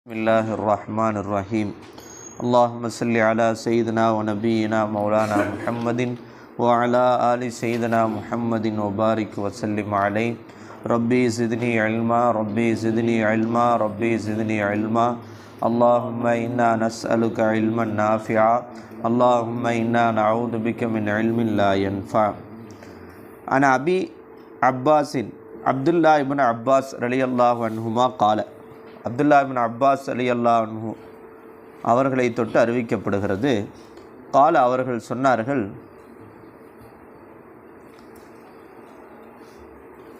بسم الله الرحمن الرحيم اللهم صل على سيدنا ونبينا مولانا محمد وعلى آل سيدنا محمد وبارك وسلم عليه ربي زدني علما ربي زدني علما ربي زدني علما اللهم إنا نسألك علما نافعا اللهم إنا نعوذ بك من علم لا ينفع عن أبي عباس عبد الله بن عباس رضي الله عنهما قال அப்துல்லாபின் Abbas அலி அல்லா அவர்களை தொட்டு அறிவிக்கப்படுகிறது. கால அவர்கள் சொன்னார்கள்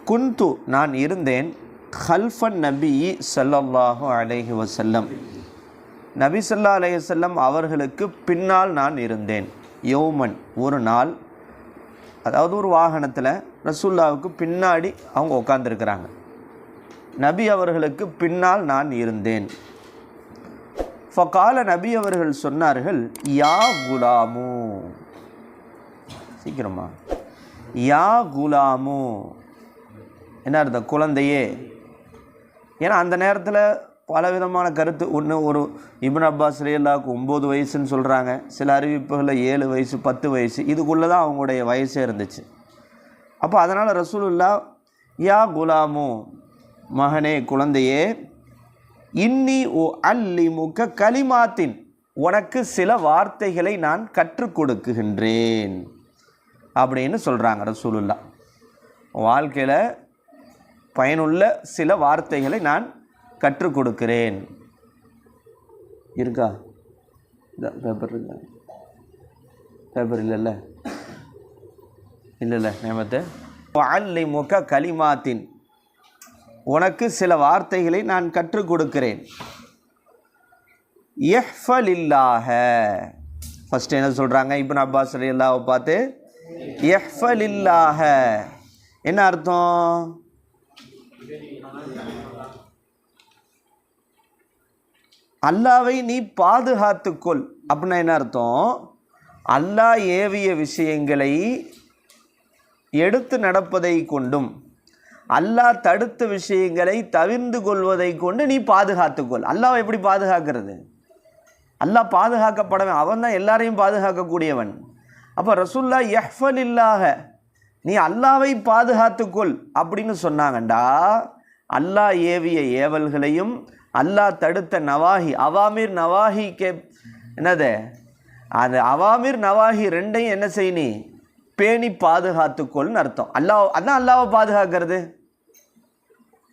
குந்து நான் இருந்தேன் ஹல்ஃபன் நபி ஸல்லல்லாஹு அலஹி வசல்லம் நபி சொல்லா அலைய செல்லம் அவர்களுக்கு பின்னால் நான் இருந்தேன். யோமன் ஒரு நாள் அதாவது ஒரு வாகனத்தில் ரசூல்லாவுக்கு பின்னாடி அவங்க உட்காந்துருக்கிறாங்க நபி அவர்களுக்கு பின்னால் நான் இருந்தேன். ஃபகால நபி அவர்கள் சொன்னார்கள் யா குலாமு. சீக்கிரமா. யா குலாமு. என்ன அர்த்தம்? குழந்தையே. ஏன்னா அந்த நேரத்தில் பலவிதமான கருத்து. ஒன்று ஒரு இபின் அப்பாஸ் ரேலாவுக்கு ஒம்பது வயசுன்னு சொல்கிறாங்க சில அறிவிப்புகளில் ஏழு வயசு பத்து வயசு. இதுக்குள்ளே தான் அவங்களுடைய வயசே இருந்துச்சு. அப்போ அதனால் ரசூலுல்லா யா குலாமு. மகனே குழந்தையே இன்னி ஓ அல்லி முக்க கலிமாத்தின் உனக்கு சில வார்த்தைகளை நான் கற்றுக் கொடுக்குகின்றேன். அப்படின்னு சொல்கிறாங்க ரசூலுல்லா. வாழ்க்கையில் பயனுள்ள சில வார்த்தைகளை நான் கற்றுக் கொடுக்கிறேன். இருக்கா? பேப்பர் இருக்கா? பேப்பர் இல்லைல்ல? இல்லைல்ல நேமத்தை அல்லி முக்க கலிமாத்தின் உனக்கு சில வார்த்தைகளை நான் கற்றுக் கொடுக்கிறேன். எஹ்ஃபலில்லாக ஃபஸ்ட்டு என்ன சொல்கிறாங்க இப்போ அப்பாஸ் அலி அல்லாவை பார்த்து எஹ்ஃபலில்லாக என்ன அர்த்தம்? அல்லாவை நீ பாதுகாத்துக்கொள். அப்படின்னா என்ன அர்த்தம்? அல்லாஹ் ஏவிய விஷயங்களை எடுத்து நடப்பதை கொண்டும். அல்லாஹ் தடுத்த விஷயங்களை தவிர்ந்து கொள்வதை கொண்டு நீ பாதுகாத்துக்கொள். அல்லாஹ் எப்படி பாதுகாக்கிறது? அல்லாஹ் பாதுகாக்கப்படவன் அவன் தான் எல்லாரையும் பாதுகாக்கக்கூடியவன். அப்போ ரசுல்லா எஹ்ஃபல் இல்லாக நீ அல்லாவை பாதுகாத்துக்கொள் அப்படின்னு சொன்னாங்கண்டா. அல்லாஹ் ஏவிய ஏவல்களையும் அல்லாஹ் தடுத்த நவாஹி அவாமிர் நவாஹி கே என்னது? அந்த அவாமிர் நவாஹி ரெண்டையும் என்ன செய்யணி பேணி பாதுகாத்துக்கொள்னு அர்த்தம். அல்லாஹ் அதான் அல்லாவை பாதுகாக்கிறது.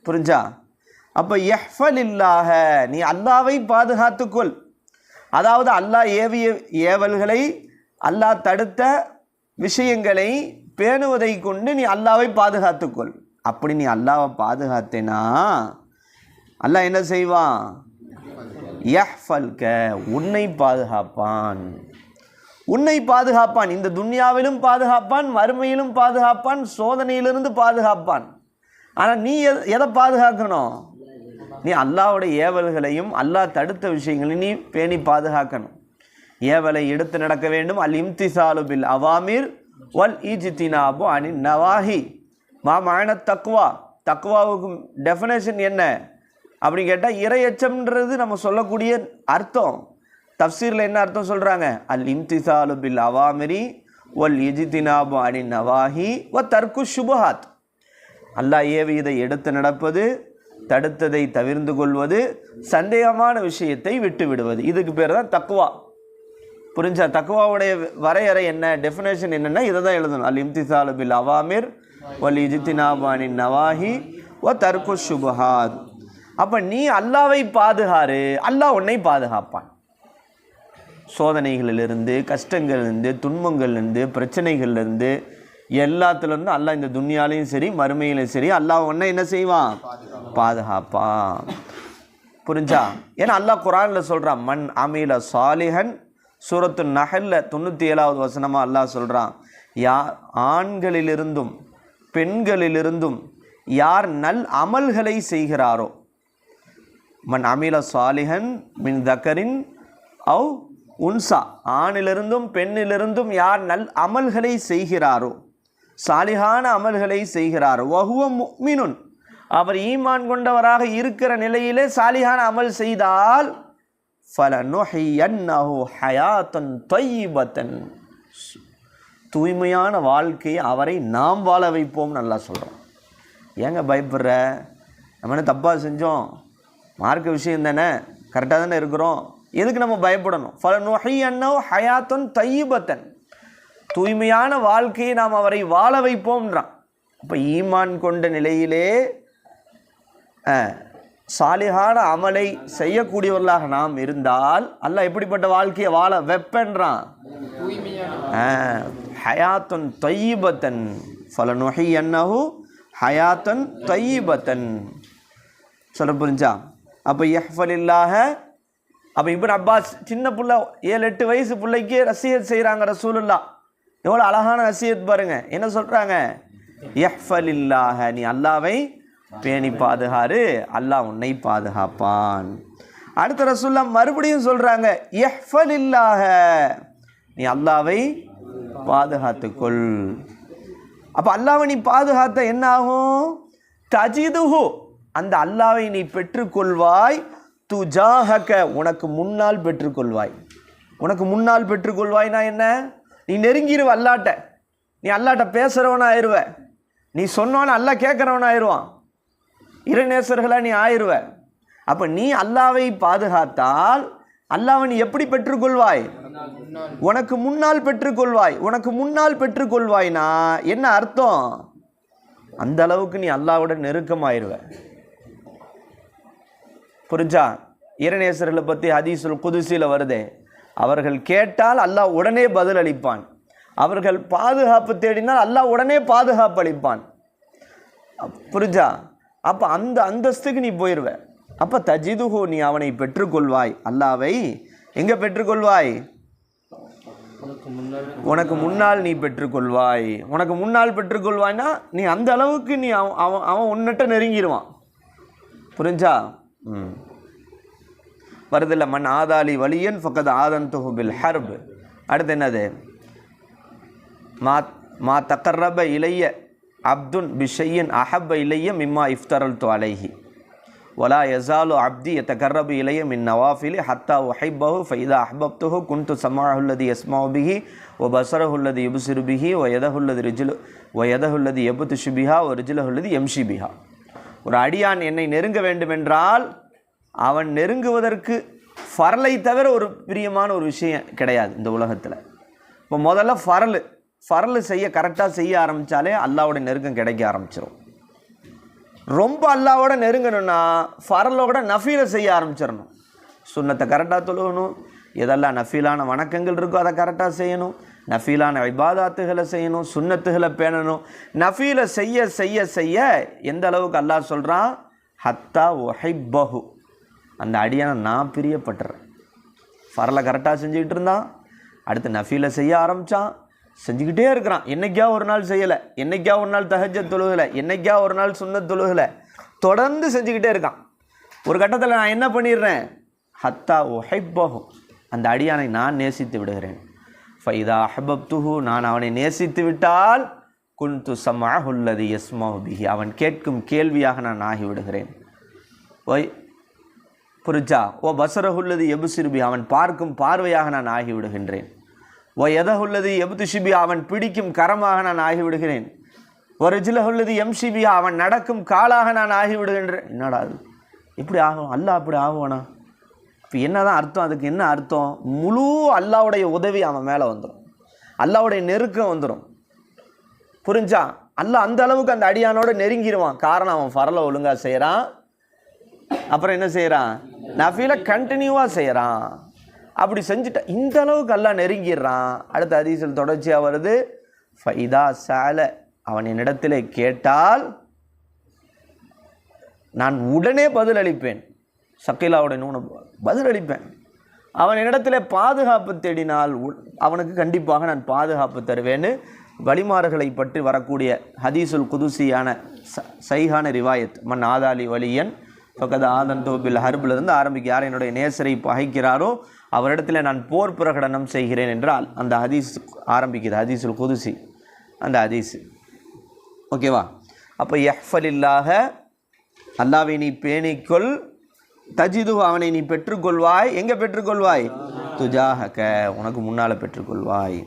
புரிஞ்சா? அப்போ எஹ்ஃபல் இல்லாக நீ அல்லாவை பாதுகாத்துக்கொள். அதாவது அல்லாஹ் ஏவிய ஏவல்களை அல்லாஹ் தடுத்த விஷயங்களை பேணுவதை கொண்டு நீ அல்லாவை பாதுகாத்துக்கொள். அப்படி நீ அல்லாவை பாதுகாத்தேனா? அல்லாஹ் என்ன செய்வான்? யஹ்ஃபல்க உன்னை பாதுகாப்பான். உன்னை பாதுகாப்பான். இந்த துன்யாவிலும் பாதுகாப்பான் மறுமையிலும் பாதுகாப்பான் சோதனையிலிருந்து பாதுகாப்பான். ஆனால் நீ எதை பாதுகாக்கணும்? நீ அல்லாவுடைய ஏவல்களையும் அல்லாஹ் தடுத்த விஷயங்களையும் நீ பேணி பாதுகாக்கணும். ஏவலை எடுத்து நடக்க வேண்டும். அல் இம்திசாலு பில் அவாமிர் வல் ஈஜித்தினாபு அனி நவாஹி. மா மழன தக்குவா தக்குவாவுக்கு டெஃபினேஷன் என்ன? அப்படின்னு கேட்டால் இரையச்சம்ன்றது நம்ம சொல்லக்கூடிய அர்த்தம். தப்சீரில் என்ன அர்த்தம் சொல்கிறாங்க அல் இம்திசாலு பில் அவாமிரி ஒல் இஜித்தினாபு அனி நவாஹி வ தர்க்கு சுபஹாத் அல்லாஹ் ஏவியதை எடுத்து நடப்பது தடுத்ததை தவிர்ந்து கொள்வது சந்தேகமான விஷயத்தை விட்டு விடுவது. இதுக்கு பேர் தான் தக்குவா புரிஞ்சா? தக்குவாவுடைய வரையறை என்ன? டெஃபினேஷன் என்னென்னா இதை தான் எழுதணும். அல் இம்திசாலு பில் அவாமிர் ஒல் இஜித்தினாபானின் நவாஹி ஓ தர்கு சுபஹாத் அப்போ நீ அல்லாவை பாதுகாரு அல்லாஹ் உன்னை பாதுகாப்பான். சோதனைகளிலிருந்து கஷ்டங்கள்லேருந்து துன்பங்கள்லேருந்து பிரச்சனைகள்லேருந்து எல்லாத்துலேருந்து அல்லாஹ் இந்த துன்யாலையும் சரி மறுமையிலையும் சரி அல்லாஹ் ஒன்றை என்ன செய்வான்? பாதுகாப்பான். புரிஞ்சா? ஏன்னா அல்லாஹ் குரானில் சொல்கிறான் மண் அமீல சாலிஹன். சூரத்து நகல்ல தொண்ணூற்றி ஏழாவது வசனமாக அல்லாஹ் சொல்கிறான் யார் ஆண்களிலிருந்தும் பெண்களிலிருந்தும் யார் நல் அமல்களை செய்கிறாரோ மன் அமில சாலிஹன் மின் தக்கரின் அவ் உன்சா. ஆணிலிருந்தும் பெண்ணிலிருந்தும் யார் நல் அமல்களை செய்கிறாரோ சாலிகான அமல்களை செய்கிறார். வகுவ முக்மினுன். அவர் ஈமான் கொண்டவராக இருக்கிற நிலையிலே சாலிகான அமல் செய்தால் ஃபலனுஹியன்னஹு ஹயாத்தன் தொய்பத்தன். தூய்மையான வாழ்க்கையை அவரை நாம் வாழ வைப்போம் நல்லா சொல்கிறோம் ஏங்க பயப்படுற? நம்ம என்ன தப்பாக செஞ்சோம்? மார்க்க விஷயம் தானே? கரெக்டாக தானே இருக்கிறோம்? எதுக்கு நம்ம பயப்படணும்? ஃபல ஃபலனுஹியன்னோ ஹயாத்தன் தையபத்தன். தூய்மையான வாழ்க்கையை நாம் அவரை வாழ வைப்போம்ன்றான். அப்போ ஈமான் கொண்ட நிலையிலே சாலிகான அமலை செய்யக்கூடியவர்களாக நாம் இருந்தால் அல்ல எப்படிப்பட்ட வாழ்க்கையை வாழ வெப்பன்றான்? ஹயாத்தன் ஹயாத்துன் பல நொகை என்னஹு ஹயாத்தன் தொய்யபத்தன் சொல்ல புரிஞ்சா? அப்போ இல்லாக அப்போ இப்போ அப்பாஸ் சின்ன பிள்ளை ஏழு எட்டு வயசு பிள்ளைக்கு ரசிகர் செய்கிறாங்க ரசூலுல்லா எவ்வளோ அழகான ரசியத் பாருங்க. என்ன சொல்கிறாங்க இல்லாக நீ அல்லாவை பேணி பாதுகாரு. அல்லாஹ் உன்னை பாதுகாப்பான். அடுத்த ரசூல்லா மறுபடியும் சொல்கிறாங்க இல்லாக நீ அல்லாவை பாதுகாத்துக்கொள். அப்போ அல்லாவை நீ பாதுகாத்த என்ன ஆகும்? தஜிதுஹு அந்த அல்லாவை நீ பெற்றுக்கொள்வாய். துஜாஹக உனக்கு முன்னால் பெற்றுக்கொள்வாய். உனக்கு முன்னால் பெற்றுக்கொள்வாய்னா என்ன? நீ நெருங்கிடுவ அல்லாட்ட. நீ அல்லாட்ட பேசுகிறவன ஆயிடுவ நீ சொன்னோன்னு அல்லா கேட்குறவன ஆயிடுவான் இறைநேசர்களாக நீ ஆயிடுவ அப்போ நீ அல்லாவை பாதுகாத்தால் அல்லாவை நீ எப்படி பெற்றுக்கொள்வாய்? உனக்கு முன்னால் பெற்றுக்கொள்வாய். உனக்கு முன்னால் பெற்றுக்கொள்வாய்னா என்ன அர்த்தம்? அந்த அளவுக்கு நீ அல்லாவோட நெருக்கமாயிருவ. புரிஞ்சா? இறைநேசர்களை பற்றி ஹதீசுல் குதிசியில் வருதே. அவர்கள் கேட்டால் அல்லாஹ் உடனே பதில் அளிப்பான். அவர்கள் பாதுகாப்பு தேடினால் அல்லாஹ் உடனே பாதுகாப்பு அளிப்பான். புரிஞ்சா? அப்போ அந்த அந்தஸ்துக்கு நீ போயிடுவ அப்போ தஜிதுஹோ நீ அவனை பெற்றுக்கொள்வாய். அல்லாவை எங்கே பெற்றுக்கொள்வாய்? உனக்கு முன்னால் நீ பெற்றுக்கொள்வாய். உனக்கு முன்னால் பெற்றுக்கொள்வாய்னா நீ அந்த அளவுக்கு நீ அவன் அவன் அவன் உன்னிட்ட நெருங்கிடுவான் புரிஞ்சா? ம். வருதில்ல மண் ஆதாலி வலியன் ஃபக்கத் ஆதந்துஹு பில் ஹர்ப். அடுத்து என்னது? மா மா தக்கர்ரப இளைய அப்துன் பிஷையன் அஹப்ப இளைய மிம்மா இஃப்தரல் து அலைஹி. ஒலா எசாலு அப்தி எத்தகர்ரபு இளைய மின் நவாஃபிலி ஹத்தா ஒஹைபஹு ஃபைதா அஹ்பப்துஹு குண்டு சமாஹுல்லது எஸ்மாபிஹி ஓ பசரஹுல்லது எபுசிருபிஹி ஓ எதஹுல்லது ரிஜிலு ஓ எதஹுல்லது எபுத்துஷுபிஹா ஒ ரிஜிலஹுல்லது எம்ஷிபிஹா ஒரு அடியான் என்னை நெருங்க வேண்டுமென்றால் அவன் நெருங்குவதற்கு ஃபரலை தவிர ஒரு பிரியமான ஒரு விஷயம் கிடையாது இந்த உலகத்தில். இப்போ முதல்ல ஃபரல் ஃபரல் செய்ய கரெக்டாக செய்ய ஆரம்பித்தாலே அல்லாவோட நெருக்கம் கிடைக்க ஆரம்பிச்சிடும் ரொம்ப அல்லாவோட நெருங்கணும்னா ஃபரலோட நஃபீலை செய்ய ஆரம்பிச்சிடணும் சுண்ணத்தை கரெக்டாக தொழுகணும் எதெல்லாம் நஃபீலான வணக்கங்கள் இருக்கோ அதை கரெக்டாக செய்யணும் நஃபீலான இபாதாத்துகளை செய்யணும் சுண்ணத்துகளை பேணணும். நஃபீலை செய்ய செய்ய செய்ய எந்த அளவுக்கு அல்லாஹ் சொல்கிறான் ஹத்தா ஒஹைபஹு அந்த அடியானை நான் பிரியப்பட்டுறேன். ஃபரலை கரெக்டாக செஞ்சுக்கிட்டு இருந்தான். அடுத்து நஃபீலை செய்ய ஆரம்பித்தான் செஞ்சுக்கிட்டே இருக்கிறான். என்னைக்கா ஒரு நாள் செய்யலை? என்னைக்கா ஒரு நாள் தகஜ தொழுகலை? என்னைக்கா ஒரு நாள் சொன்ன தொழுகலை? தொடர்ந்து செஞ்சுக்கிட்டே இருக்கான். ஒரு கட்டத்தில் நான் என்ன பண்ணிடுறேன்? ஹத்தா ஒஹைப்பகும் அந்த அடியானை நான் நேசித்து விடுகிறேன். ஃபைதா அஹபப்துஹு. நான் அவனை நேசித்து விட்டால் குன்து சமாஹுல்லது யஸ்மாஹு பிஹி. அவன் கேட்கும் கேள்வியாக நான் ஆகிவிடுகிறேன். ஒய் புரிச்சா ஓ பசரஹுல்லது எபுசிறுபி அவன் பார்க்கும் பார்வையாக நான் ஆகிவிடுகின்றேன். ஓ எதகுள்ளது எபுதுஷிபி அவன் பிடிக்கும் கரமாக நான் ஆகிவிடுகிறேன். ஒரு ஜிலகுள்ளது எம்சிபி அவன் நடக்கும் காலாக நான் ஆகிவிடுகின்றேன். என்னடா அது இப்படி ஆகும் அல்லாஹ் அப்படி ஆகுவானா? இப்போ என்னதான் அர்த்தம் அதுக்கு என்ன அர்த்தம்? முழு அல்லாவுடைய உதவி அவன் மேலே வந்துடும் அல்லாவுடைய நெருக்கம் வந்துடும் புரிஞ்சா? அல்லா அந்த அளவுக்கு அந்த அடியானோட நெருங்கிடுவான் காரணம் அவன் ஃபரலை ஒழுங்காக செய்கிறான் அப்புறம் என்ன செய்கிறான் நஃபீலை கண்டினியூவாக செய்கிறான் அப்படி செஞ்சுட்டேன் இந்த அளவுக்கு எல்லாம் நெருங்கிடுறான். அடுத்த அதிசல் தொடர்ச்சியாக வருது ஃபைதா சால அவன் என்னிடத்தில் கேட்டால் நான் உடனே பதில் அளிப்பேன் சக்கீலாவுடைய நூனை பதிலளிப்பேன். அவன் என்னிடத்தில் பாதுகாப்பு தேடினால் உ- அவனுக்கு கண்டிப்பாக நான் பாதுகாப்பு தருவேன்னு வழிமாறுகளை பற்றி வரக்கூடிய ஹதீசுல் குதுசியான ச சைஹான ரிவாயத் மன் ஆதாலி வலியன் பக்கத்து ஆதன் தோபில் ஹர்பிலிருந்து ஆரம்பிக்க யார் என்னுடைய நேசரை பகைக்கிறாரோ அவரிடத்தில் நான் போர் பிரகடனம் செய்கிறேன் என்றால் அந்த ஹதீஸ் ஆரம்பிக்குது ஹதீஸுல் குதுசி அந்த ஹதீஸ். ஓகேவா அப்போ எஃபலில்லாக அல்லாவை நீ பேணிக்கொள். தஜிது அவனை நீ பெற்றுக்கொள்வாய். எங்கே பெற்றுக்கொள்வாய்? துஜாஹக. உனக்கு முன்னால் பெற்றுக்கொள்வாய்.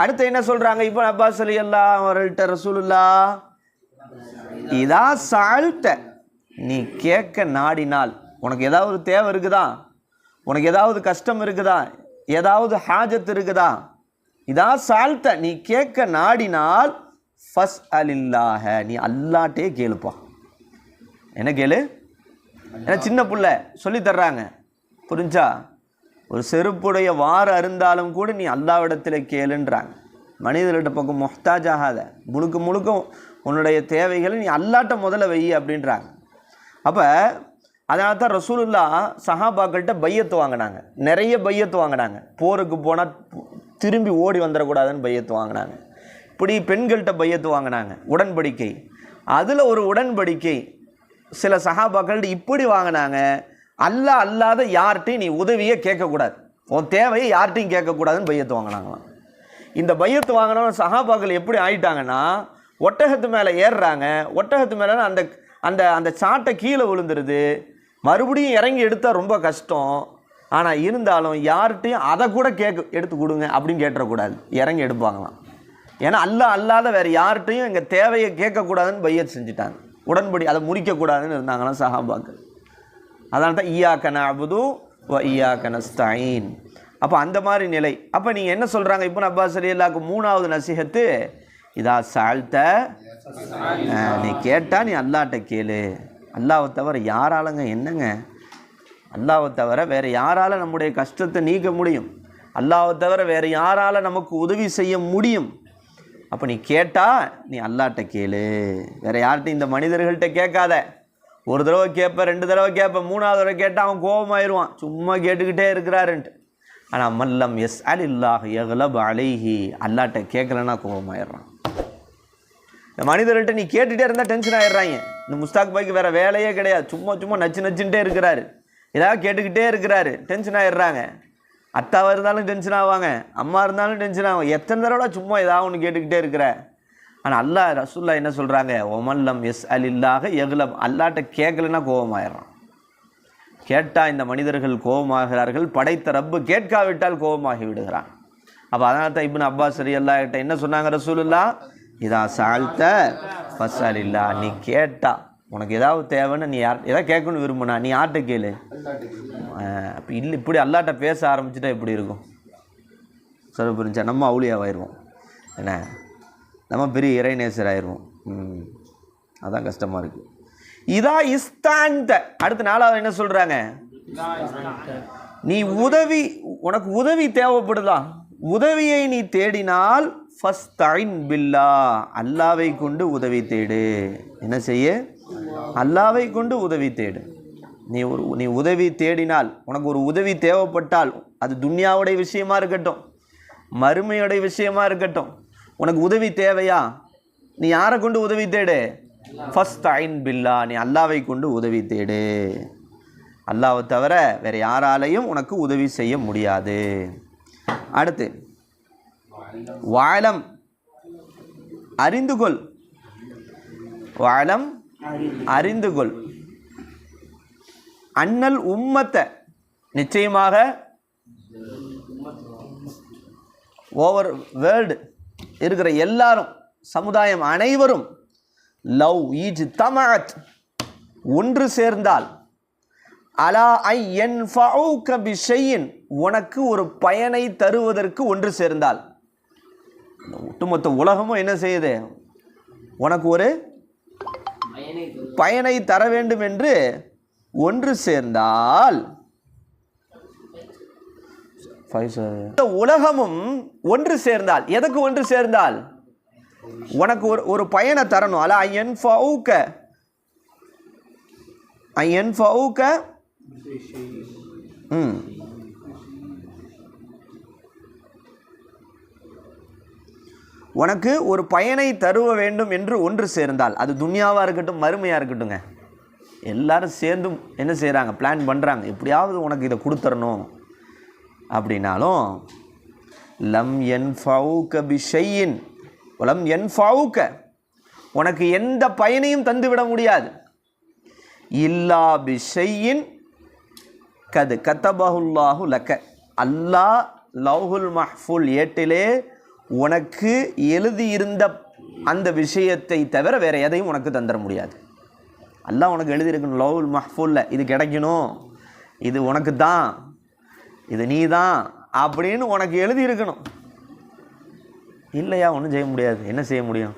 அடுத்து என்ன சொல்கிறாங்க இப்போ அப்பாஸ் அலி அல்லா அவர்கள்ட்ட ரசூலுல்லா இதா சாழ்த்த நீ கேட்க நாடினால் உனக்கு ஏதாவது தேவை இருக்குதா? உனக்கு ஏதாவது கஷ்டம் இருக்குதா? ஏதாவது ஹாஜத் இருக்குதா? இதான் சால்த்த நீ கேட்க நாடினால் ஃபஸ் அலில்லாஹ நீ அல்லாட்டே கேளுப்பா. என்ன கேளு? ஏன்னா சின்ன பிள்ளை சொல்லி தர்றாங்க. புரிஞ்சா? ஒரு செருப்புடைய வார அருந்தாலும் கூட நீ அல்லாவிடத்தில் கேளுன்றாங்க. மனிதர்கிட்ட பக்கம் மொஹ்தாஜ் ஆகாத முழுக்க முழுக்க உன்னுடைய தேவைகளை நீ அல்லாட்ட முதல்ல வை அப்படின்றாங்க. அப்போ அதனால தான் ரசூலுல்லா சஹாபாக்கள்கிட்ட பையத்து வாங்கினாங்க. நிறைய பையத்து வாங்கினாங்க. போருக்கு போனால் திரும்பி ஓடி வந்துடக்கூடாதுன்னு பையத்து வாங்கினாங்க. இப்படி பெண்கள்கிட்ட பையத்து வாங்கினாங்க. உடன்படிக்கை. அதில் ஒரு உடன்படிக்கை. சில சகாபாக்கள் இப்படி வாங்கினாங்க. அல்ல அல்லாத யார்கிட்டையும் நீ உதவியே கேட்கக்கூடாது. உன் தேவையை யார்கிட்டையும் கேட்கக்கூடாதுன்னு பையத்து வாங்கினாங்களாம். இந்த பையத்து வாங்கினவங்க சகாபாக்கள் எப்படி ஆயிட்டாங்கன்னா ஒட்டகத்து மேலே ஏறுறாங்க. ஒட்டகத்து மேலே அந்த அந்த அந்த சாட்டை கீழே விழுந்துருது. மறுபடியும் இறங்கி எடுத்தால் ரொம்ப கஷ்டம். ஆனால் இருந்தாலும் யார்கிட்டையும் அதை கூட கேட்க எடுத்து கொடுங்க அப்படின்னு கேட்டுறக்கூடாது. இறங்கி எடுப்பாங்களாம். ஏன்னா அல்ல அல்லாத வேறு யார்கிட்டையும் எங்கள் தேவையை கேட்கக்கூடாதுன்னு பையத் செஞ்சுட்டாங்க. உடன்படி அதை முறிக்கக்கூடாதுன்னு இருந்தாங்களாம் சஹாபாக்கள். அதனால தான் ஈயாக்க நபுது வ ஈயாக்க ஸ்டைன் அப்போ அந்த மாதிரி நிலை. அப்போ நீங்கள் என்ன சொல்கிறாங்க இப்போ அப்பாஸ் அலி அல்லாக்கு மூணாவது நசிகத்து இதா சாழ்த்த நீ கேட்டால் நீ அல்லாட்ட கேளு. அல்லாவை தவிர யாராலங்க என்னங்க? அல்லாவை தவிர வேறு யாரால் நம்முடைய கஷ்டத்தை நீக்க முடியும்? அல்லாவை தவிர வேறு யாரால நமக்கு உதவி செய்ய முடியும்? அப்போ நீ கேட்டால் நீ அல்லாட்ட கேளு. வேறு யார்கிட்ட இந்த மனிதர்கள்ட்ட கேட்காத. ஒரு தடவை கேட்ப ரெண்டு தடவை கேட்ப மூணாவது தடவை கேட்டால் அவன் கோபமாயிருவான். சும்மா கேட்டுக்கிட்டே இருக்கிறாருன்ட்டு. ஆனால் மல்லம் எஸ் அல் இல்லாஹ் எகலப் அலைஹி அல்லாட்ட கேட்கலன்னா கோபமாயிடுறான். இந்த மனிதர்கிட்ட நீ கேட்டுகிட்டே இருந்தால் டென்ஷன் ஆயிடுறாங்க. இந்த முஸ்தாக் பாய்க்கு வேறு வேலையே கிடையாது. சும்மா சும்மா நச்சு நச்சுன்ட்டே இருக்கிறாரு. ஏதாவது கேட்டுக்கிட்டே இருக்கிறாரு. டென்ஷன் ஆயிடுறாங்க. அத்தாவா இருந்தாலும் டென்ஷன் ஆவாங்க. அம்மா இருந்தாலும் டென்ஷன் ஆகும் எத்தனை தடவை சும்மா ஏதாவது ஒன்று கேட்டுக்கிட்டே இருக்கிற? ஆனால் அல்லாஹ் ரசூல்லா என்ன சொல்கிறாங்க ஒமல்லம் எஸ் அல் இல்லாக எகுலம் அல்லாட்ட கேட்கலன்னா கோபமாயிடுறான் கேட்டால் இந்த மனிதர்கள் கோபமாகிறார்கள் படைத்த ரப்பு கேட்காவிட்டால் கோபமாகி விடுகிறான். அப்போ அதனால தான் இப்னு அப்பாஸ் சரி கிட்ட என்ன சொன்னாங்க ரசூலுல்லா இதா சாழ்த்த ஃபஸ்ஸால் இல்லா நீ கேட்டா. உனக்கு ஏதாவது தேவைன்னு நீ யார் எதாவது கேட்கணும்னு விரும்புனா நீ யார்கிட்ட கேளு? அப்போ இல்லை இப்படி அல்லாட்ட பேச ஆரம்பிச்சுட்டா எப்படி இருக்கும்? சொல்ல புரிஞ்சா நம்ம அவுளியாவாயிருவோம். என்ன? நம்ம பெரிய இறைநேசர் ஆயிடுவோம் அதான் கஷ்டமாக இருக்குது இதா இஸ்தாந்த அடுத்த நாளாவது என்ன சொல்கிறாங்க நீ உதவி உனக்கு உதவி தேவைப்படுதா? உதவியை நீ தேடினால் ஃபஸ்தைன் பில்லா அல்லாவை கொண்டு உதவி தேடு. என்ன செய்ய? அல்லாவை கொண்டு உதவி தேடு. நீ ஒரு நீ உதவி தேடினால் உனக்கு ஒரு உதவி தேவைப்பட்டால் அது துன்யாவுடைய விஷயமா இருக்கட்டும் மறுமையுடைய விஷயமா இருக்கட்டும் உனக்கு உதவி தேவையா? நீ யாரை கொண்டு உதவி தேடு? ஃபஸ்ட் ஐன் பில்லா நீ அல்லாவை கொண்டு உதவி தேடு. அல்லாவை தவிர வேறு யாராலையும் உனக்கு உதவி செய்ய முடியாது. அடுத்து வாழம் அறிந்து கொள் வாழம் அறிந்து கொள் அண்ணல் உம்மத்தை நிச்சயமாக ஓவர் வேர்ல்டு இருக்கிற எல்லாரும் சமுதாயம் அனைவரும் லவ் ஈஜ் தமத் ஒன்று சேர்ந்தால் அலா ஐ என் பிஷையின். உனக்கு ஒரு பயனை தருவதற்கு ஒன்று சேர்ந்தால் ஒட்டுமொத்த உலகமும் என்ன செய்யுது? உனக்கு ஒரு பயனை தர வேண்டும் என்று ஒன்று சேர்ந்தால் உலகமும் ஒன்று சேர்ந்தால் எதுக்கு ஒன்று சேர்ந்தால் உனக்கு ஒரு ஒரு பயனை தரணும். அல்ல ஐயன் ஃபவுக்க ஐயன் ஃபவுக்க ம் உனக்கு ஒரு பயனை தருவ வேண்டும் என்று ஒன்று சேர்ந்தால். அது துன்யாவாக இருக்கட்டும் மறுமையாக இருக்கட்டுங்க எல்லாரும் சேர்ந்தும் என்ன செய்கிறாங்க பிளான் பண்ணுறாங்க எப்படியாவது உனக்கு இதை கொடுத்துடணும் அப்படின்னாலும் லம் என் ஃபவுக்க பிஷையின். லம் என் ஃபவுக்க உனக்கு எந்த பயனையும் தந்துவிட முடியாது. இல்லா பிஷையின். கது. கத்தபஹுல்லாஹு லக்க அல்லாஹ் லவ்ஹுல் மஹ்ஃபுல் ஏட்டிலே உனக்கு எழுதியிருந்த அந்த விஷயத்தை தவிர வேறு எதையும் உனக்கு தந்துட முடியாது. அல்லாஹ் உனக்கு எழுதியிருக்கணும் லவ்ஹுல் மஹ்ஃபுல்ல இது கிடைக்கணும். இது உனக்கு தான். இது நீ தான் அப்படின்னு உனக்கு எழுதியிருக்கணும். இல்லையா? ஒன்றும் செய்ய முடியாது. என்ன செய்ய முடியும்?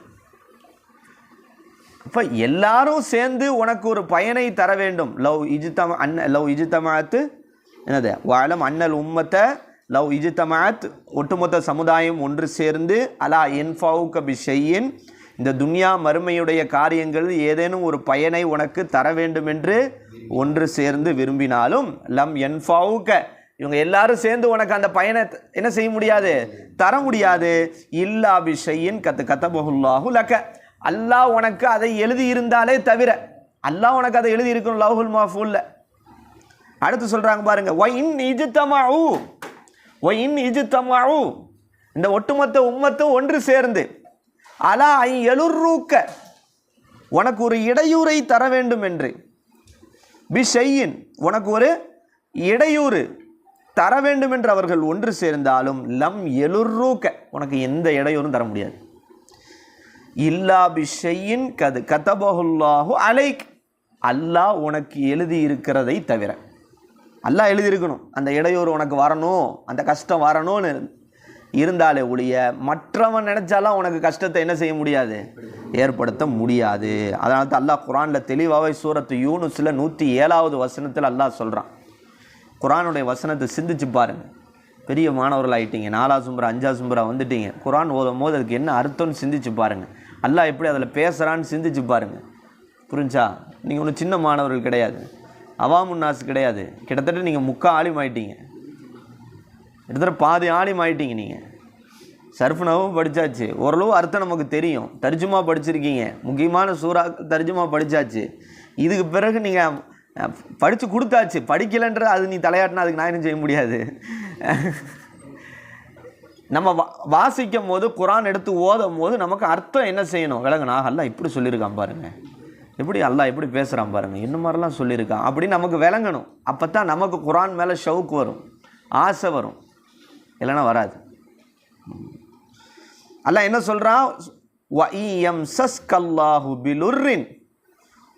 இப்போ எல்லாரும் சேர்ந்து உனக்கு ஒரு பயனை தர வேண்டும். லவ் இஜித்தம அன்ன லவ் இஜித்தமாத்து என்னது? வாழம் அண்ணல் உம்மத்தை லவ் இஜித்தமாத் ஒட்டுமொத்த சமுதாயம் ஒன்று சேர்ந்து அலா என்ஃபாவுக்க பிஷையின் இந்த துன்யா மறுமையுடைய காரியங்கள் ஏதேனும் ஒரு பயனை உனக்கு தர வேண்டும் என்று ஒன்று சேர்ந்து விரும்பினாலும் லம் என்ஃபாவுக்க இவங்க எல்லாரும் சேர்ந்து உனக்கு அந்த பயனை என்ன செய்ய முடியாது? தர முடியாது. இல்லா பிஷையின் கத்து கத்தபஹுல்லாஹு லக்க அல்லாஹ் உனக்கு அதை எழுதி இருந்தாலே தவிர அல்லாஹ் உனக்கு அதை எழுதி இருக்கணும் லவ்ஹுல் மாஃபூல்ல அடுத்து சொல்றாங்க பாருங்க ஒயின் இஜுத்தமாவு ஒயின் தமாவு இந்த ஒட்டுமொத்த உம்மத்தும் ஒன்று சேர்ந்து அலா ஐ எழுர்ரூக்க உனக்கு ஒரு இடையூறை தர வேண்டும் என்று பிஷையின் உனக்கு ஒரு இடையூறு தர வேண்டும் என்று அவர்கள் ஒன்று சேர்ந்தாலும் லம் எழுர்ரூக்க உனக்கு எந்த இடையூறும் தர முடியாது. இல்லா பிஷையின் கது கதபஹுல்லாஹு அலைக். அல்லாஹ் உனக்கு எழுதி இருக்கிறதை தவிர. அல்லாஹ் எழுதியிருக்கணும். அந்த இடையூறு உனக்கு வரணும் அந்த கஷ்டம் வரணும்னு இருந்தாலே ஒழிய மற்றவன் நினச்சாலும் உனக்கு கஷ்டத்தை என்ன செய்ய முடியாது? ஏற்படுத்த முடியாது. அதனால தான் அல்லாஹ் குரானில் தெளிவாகவே சூரத்து யூனுஸில் நூற்றி ஏழாவது வசனத்தில் அல்லாஹ் சொல்கிறான் குரானுடைய வசனத்தை சிந்திச்சு பாருங்க. பெரிய மாணவர்கள் ஆகிட்டீங்க நாலா சும்பரா அஞ்சா சும்பரா வந்துட்டீங்க. குரான் ஓதும் போது அதுக்கு என்ன அர்த்தம்னு சிந்திச்சு பாருங்க. அல்லாஹ் எப்படி அதில் பேசுகிறான்னு சிந்திச்சு பாருங்கள் புரிஞ்சா? நீங்கள் ஒன்றும் சின்ன மாணவர்கள் கிடையாது. அவாமுன்னாஸ் கிடையாது. கிட்டத்தட்ட நீங்கள் முக்கா ஆலிம் ஆயிட்டீங்க. கிட்டத்தட்ட பாதி ஆலிம் ஆயிட்டீங்க நீங்கள் சர்ஃப்னாவும் படித்தாச்சு ஓரளவு அர்த்தம் நமக்கு தெரியும். தர்ஜுமா படிச்சிருக்கீங்க. முக்கியமான சூறா தர்ஜுமா படித்தாச்சு இதுக்கு பிறகு நீங்கள் படித்து கொடுத்தாச்சு. படிக்கலைன்ற அது நீ தலையாட்டினா அதுக்கு நான் என்ன செய்ய முடியாது? நம்ம வா வாசிக்கும் போது குரான் எடுத்து ஓதும் போது நமக்கு அர்த்தம் என்ன செய்யணும்? விலகுனா அல்லாஹ் இப்படி சொல்லியிருக்கான் பாருங்கள் எப்படி அல்லாஹ் எப்படி பேசுகிறான் பாருங்கள் இந்த மாதிரிலாம் சொல்லியிருக்கான். அப்படின்னு நமக்கு விளங்கணும். அப்போ தான் நமக்கு குரான் மேலே ஷவுக்கு வரும். ஆசை வரும். இல்லைன்னா வராது. அல்ல என்ன சொல்கிறான் வஇயம் சஸ்கல்லாஹு பிலுர்ரின்.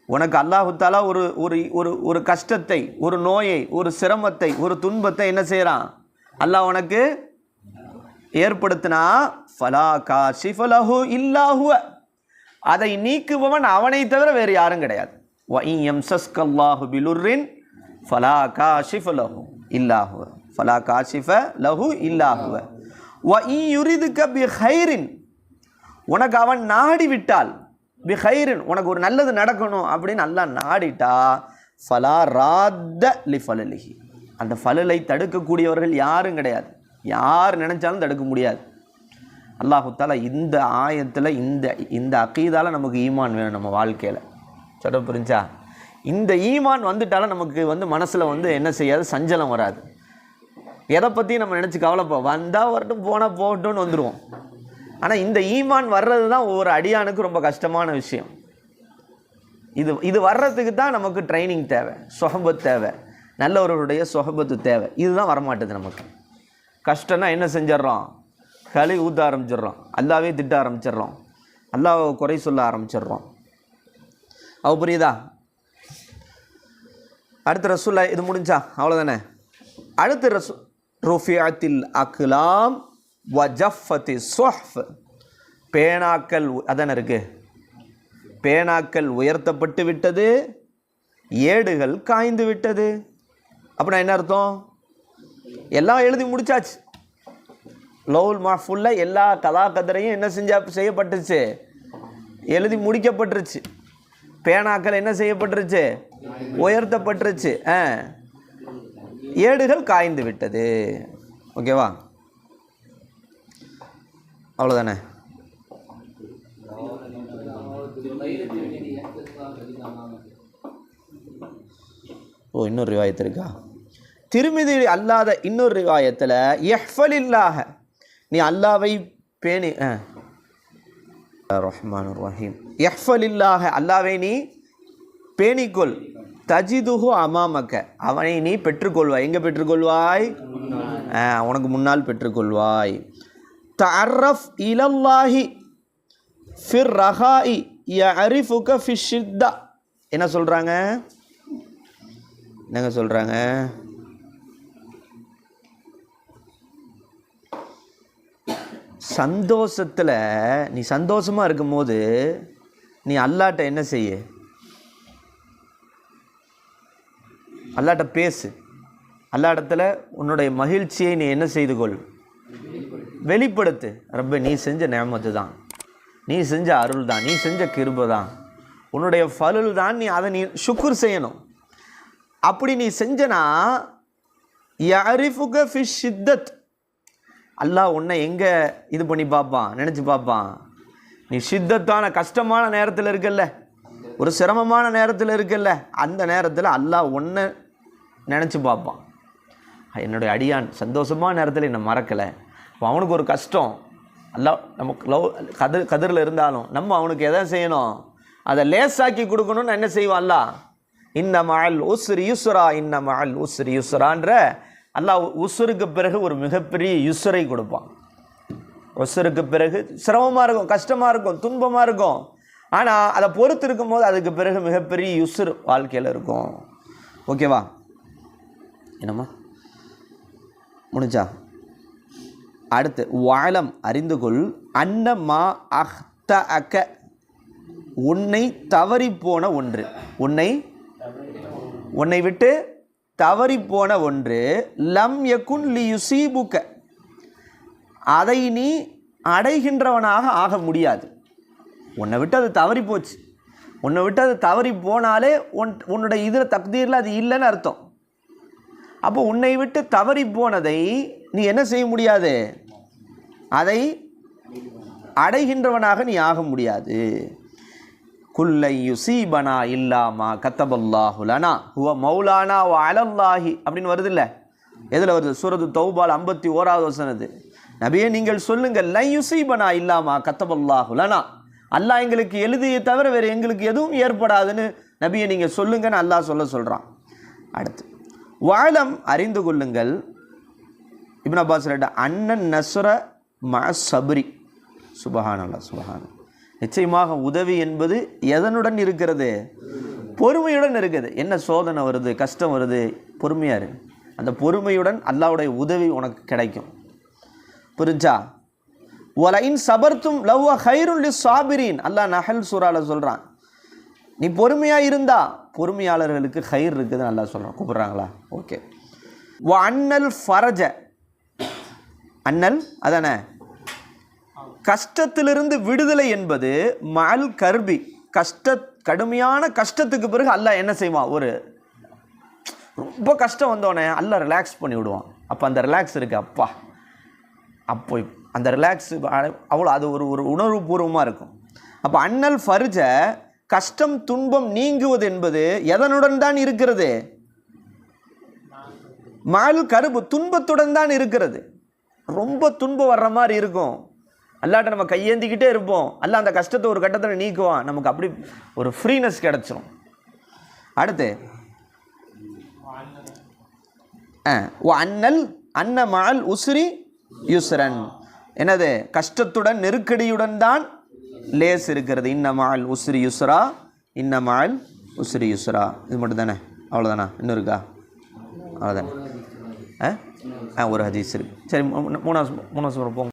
உனக்கு அல்லாஹுத்தாலா ஒரு ஒரு ஒரு ஒரு கஷ்டத்தை ஒரு நோயை ஒரு சிரமத்தை ஒரு துன்பத்தை என்ன செய்கிறான் அல்லாஹ் உனக்கு ஏற்படுத்தினா ஃபலா காஷிஃபலஹு இல்லாஹுவ அதை நீக்குபவன் அவனை தவிர வேறு யாரும் கிடையாது. வஇயம் சஸ்கல்லாஹு பிலுர்ரின் ஃபலா காஷிஃபலஹு இல்லாஹுவ ஃபலா காஷிஃப லஹு இல்லாஹுவ வஇ யுரிதுக பி ஹைரின் உனக்கு அவன் நாடி விட்டால். பி ஹைரின் உனக்கு ஒரு நல்லது நடக்கணும். அப்படின்னு நல்லா நாடிட்டா ஃபலா ராத்த லி ஃபலலிஹி. அந்த ஃபலலை தடுக்கக்கூடியவர்கள் யாரும் கிடையாது. யார் நினைச்சாலும் தடுக்க முடியாது. அல்லாஹுத்தால தாலா இந்த ஆயத்தில் இந்த இந்த அக்கீதால் நமக்கு ஈமான் வேணும் நம்ம வாழ்க்கையில். சொல்ல புரிஞ்சா? இந்த ஈமான் வந்துட்டாலும் நமக்கு வந்து மனசில் வந்து என்ன செய்யாது? சஞ்சலம் வராது. எதை பற்றியும் நம்ம நினச்சி கவலைப்போ வந்தால் வரட்டும் போனால் போகட்டும்னு வந்துடுவோம் ஆனால் இந்த ஈமான் வர்றது தான் ஒவ்வொரு அடியானுக்கு ரொம்ப கஷ்டமான விஷயம். இது இது வர்றதுக்கு தான் நமக்கு ட்ரைனிங் தேவை சொஹபத் தேவை நல்லவர்களுடைய சொஹபத்து தேவை. இதுதான் வரமாட்டேது நமக்கு. கஷ்டம்னா என்ன செஞ்சிடறோம்? களி ஊற்ற ஆரம்பிச்சிடுறோம். அல்லாவே திட்ட ஆரம்பிச்சிடுறோம். அல்லாவை குறை சொல்ல ஆரம்பிச்சிடுறோம். அவ புரியுதா? அடுத்த ரசூல்லா இது முடிஞ்சா? அவ்வளோதானே அடுத்த ரசு ருஃபியாத்தில் அக்லாம் வஜஃபத்தி சொஹ் பேனாக்கள் அதானே இருக்கு? பேனாக்கள் உயர்த்தப்பட்டு விட்டது ஏடுகள் காய்ந்து விட்டது. அப்படின்னா என்ன அர்த்தம்? எல்லாம் எழுதி முடிச்சாச்சு. லவுல் மாஃபுல்ல எல்லா கதா கதரையும் என்ன செஞ்சா செய்யப்பட்டுச்சு எழுதி முடிக்கப்பட்டுருச்சு. பேனாக்கள் என்ன செய்யப்பட்டுருச்சு? உயர்த்தப்பட்டுருச்சு. ஆ. ஏடுகள் காய்ந்து விட்டது. ஓகேவா? அவ்வளோதானே ஓ இன்னொரு ரிவாயத்து இருக்கா? திருமிதி அல்லாத இன்னொரு ரிவாயத்தில் எஹ்ஃபல் இல்லாஹ நீ அல்லாவை பேணி ஆ ரஹ்மான் ரஹீம். எஹ்ஃபல் இல்லாஹ அல்லாவை நீ பேணிக்கொள். தஜிதுஹு அமாமக்க. அவனை நீ பெற்றுக்கொள்வாய். எங்கே பெற்றுக்கொள்வாய்? ஆ, உனக்கு முன்னால் பெற்றுக்கொள்வாய். தஅர்ரஃப் இலல்லாஹி ஃபிர் ரஹாயி அரிஃபுக ஃபிஷித்தா. என்ன சொல்கிறாங்க என்னங்க சொல்கிறாங்க சந்தோஷத்தில் நீ சந்தோஷமாக இருக்கும்போது நீ அல்லாட்ட என்ன செய்ய? அல்லாட்ட பேசு. அல்லாட்டத்தில் உன்னுடைய மகிழ்ச்சியை நீ என்ன செய்து கொள்? வெளிப்படுத்து. ரொம்ப நீ செஞ்ச நேமத்து தான். நீ செஞ்ச அருள் தான். நீ செஞ்ச கிருப தான். உன்னுடைய ஃபலுல் தான் நீ அதை நீ சுக்குர் செய்யணும். அப்படி நீ செஞ்சனா யாரிஃபுக ஃபிஷ் சித்தத் அல்லாஹ் உன்னை எங்கே இது பண்ணி பார்ப்பான்? நினச்சி பார்ப்பான். நீ சித்தத்தான கஷ்டமான நேரத்தில் இருக்கல்ல. ஒரு சிரமமான நேரத்தில் இருக்கல்ல. அந்த நேரத்தில் அல்லாஹ் உன்னை நினச்சி பார்ப்பான். என்னுடைய அடியான் சந்தோஷமான நேரத்தில் என்னை மறக்கலை. இப்போ அவனுக்கு ஒரு கஷ்டம். எல்லாம் நமக்கு லவ் கதிர் கதிரில் இருந்தாலும் நம்ம அவனுக்கு எதை செய்யணும்? அதை லேசாக்கி கொடுக்கணும்னு என்ன செய்வான் இந்த இன்ன மகள் உஸ்ரி யுஸ்ரா இன்ன மகள் உஸ்ரி யுஸ்ரான்ற அல்லாஹ் உசுருக்கு பிறகு ஒரு மிகப்பெரிய யுஸ்ரை கொடுப்பான். உசுருக்கு பிறகு சிரமமாக இருக்கும் கஷ்டமாக இருக்கும் துன்பமாக இருக்கும். ஆனால் அதை பொறுத்து இருக்கும்போது அதுக்கு பிறகு மிகப்பெரிய யுசுர் வாழ்க்கையில் இருக்கும். ஓகேவா என்னம்மா? முடிஞ்சா? அடுத்து வாழம் அறிந்து கொள். அன்ன மா அஹ்த அக்க உன்னை தவறி போன ஒன்று. உன்னை உன்னை விட்டு தவறி போன ஒன்று லம் யக்குன் லி யுசீபுக்க அதை நீ அடைகின்றவனாக ஆக முடியாது. உன்னை விட்டு அது தவறி போச்சு உன்னை விட்டு அது தவறி போனாலே உன் உன்னோட இதில் தக்தீரில் அது இல்லைன்னு அர்த்தம். அப்போ உன்னை விட்டு தவறி போனதை நீ என்ன செய்ய முடியாது? அதை அடைகின்றவனாக நீ ஆக முடியாது. குல்லை யுசீபனா இல்லாமா கத்தபல்லாஹுலனா ஹுவ மௌலானா வ அலல்லாஹி. அப்படின்னு வருது இல்லை எதில் வருது? சூரது தௌபால் ஐம்பத்தி ஓராவது வசனது நபியே நீங்கள் சொல்லுங்கள் லை யுசீபனா இல்லாமா கத்தபல்லாஹுலனா அல்லாஹ் எங்களுக்கு எழுதியை தவிர வேறு எங்களுக்கு எதுவும் ஏற்படாதுன்னு நபியை நீங்கள் சொல்லுங்கன்னு அல்லாஹ் சொல்ல சொல்கிறான் அடுத்து வாழம் அறிந்து கொள்ளுங்கள். இப்னு அப்பாஸ் ரெட்ட அண்ணன் நசுர ம சபரி. சுபஹான் அல்லா சுபஹான் நிச்சயமாக உதவி என்பது எதனுடன் இருக்கிறது? பொறுமையுடன் இருக்குது. என்ன சோதனை வருது? கஷ்டம் வருது? பொறுமையாக இரு. அந்த பொறுமையுடன் அல்லாவுடைய உதவி உனக்கு கிடைக்கும். புரிஞ்சா? ஒலைன் சபர்த்தும் லவ் ஹைருல்லி சாபிரின் அல்லாஹ் நஹல் சூறால சொல்கிறான் நீ பொறுமையாக இருந்தா பொறுமையாளர்களுக்கு ஹைர் இருக்குதுன்னு நல்லா சொல்கிறான் கூப்பிட்றாங்களா? ஓகே. அண்ணல் அன்னல் ஃபரஜ. அண்ணல் அதானே? கஷ்டத்திலிருந்து விடுதலை என்பது மல் கர்பி. கஷ்ட கடுமையான கஷ்டத்துக்கு பிறகு அல்லாஹ் என்ன செய்வான் ஒரு ரொம்ப கஷ்டம் வந்தோடனே அல்ல ரிலாக்ஸ் பண்ணி விடுவான். அப்போ அந்த ரிலாக்ஸ் இருக்கு. அப்பா. அப்போ அந்த ரிலாக்ஸ் அவ்வளோ அது ஒரு ஒரு உணர்வு பூர்வமாக இருக்கும். அப்போ அண்ணல் ஃபர்ஜ கஷ்டம் துன்பம் நீங்குவது என்பது எதனுடன் தான் இருக்கிறது? மால் கருப்பு துன்பத்துடன் தான் இருக்கிறது. ரொம்ப துன்பம் வர்ற மாதிரி இருக்கும். அல்லாட்ட நம்ம கையேந்திக்கிட்டே இருப்போம். அல்ல அந்த கஷ்டத்தை ஒரு கட்டத்தில் நீக்குவான். நமக்கு அப்படி ஒரு ஃப்ரீனஸ் கிடச்சிரும். அடுத்து. ஆ, ஓ அண்ணல் அன்ன மால் உஸ்ரி யுஸ்ரன். என்னது? கஷ்டத்துடன் நெருக்கடியுடன் தான் லேஸ் இருக்கிறது. இன்ன மால் உஸ்ரி யுஸ்ரா இன்ன மால் உஸ்ரி யுஸ்ரா. இது மட்டும் தானே? அவ்வளோதானா இன்னும் இருக்கா? அவ்வளோதானே ஆ? ஆ ஒரு ஹதீஸ் இருக்கு. சரி மூணாவது மூணாவது போங்க.